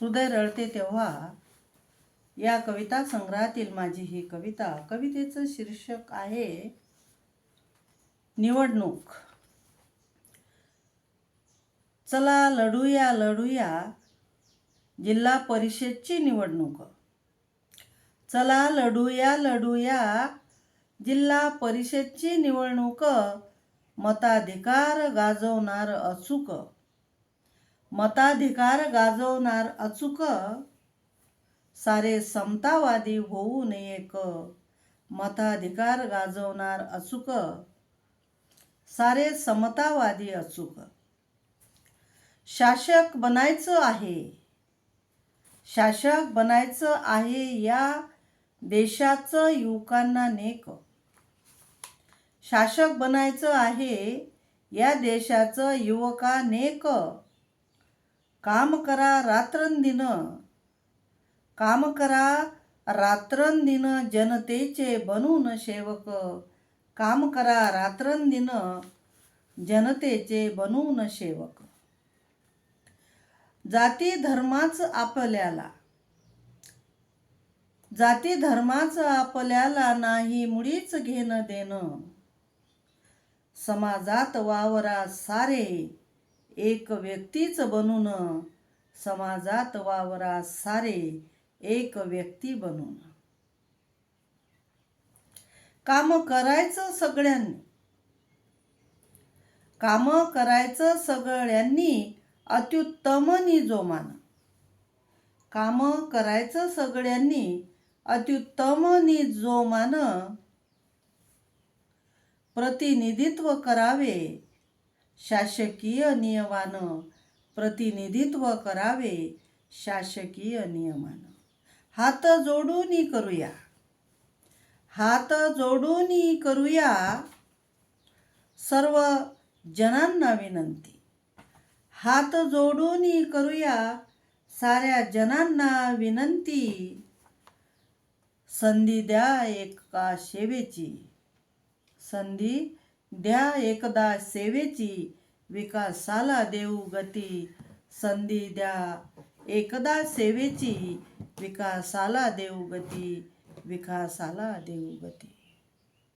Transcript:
हृदय रळते तेव्हा या कविता संग्रहातील माझी ही कविता कवितेचं शीर्षक आहे निवडणूक. चला लढूया लढूया जिल्हा परिषदची निवडणूक. चला लढूया लढूया जिल्हा परिषदची निवडणूक. मताधिकार गाजवणार अचूक. मताधिकार गाजवणार अचूक. सारे समतावादी होऊ नये क मताधिकार गाजवणार अचूक. सारे समतावादी अचूक. शासक बनायचं आहे. शासक बनायचं आहे या देशाचं युवकांना नेक. शासक बनायचं आहे या देशाचं युवकानेक काम करा रात्रंदिन. काम करा रात्रंदिन जनतेचे बनून सेवक. काम करा रात्रंदिन जनतेचे बनून सेवक. जाती धर्माच आपल्याला. जाती धर्माचं आपल्याला नाही मुळीच घेणं देणं. समाजात वावरा सारे. एक व्यक्तीच बनून समाजात वावरा सारे एक व्यक्ती बनून. काम करायचं सगळ्यांनी. काम करायचं सगळ्यांनी अत्युत्तम निजोमान. काम करायचं सगळ्यांनी अत्युत्तम निजोमान. प्रतिनिधित्व करावे. शासकीय नियमानं प्रतिनिधित्व करावे शासकीय नियमानं. हात जोडून करूया. हात जोडून करूया. सर्व जनांना विनंती. हात जोडून करूया. साऱ्या जनांना विनंती. संधी द्या एका सेवेची. संधी द्या एकदा सेवेची विकासाला देऊ गती. संधी द्या. एकदा सेवेची विकासाला देऊ गती. विकासाला देऊ गती.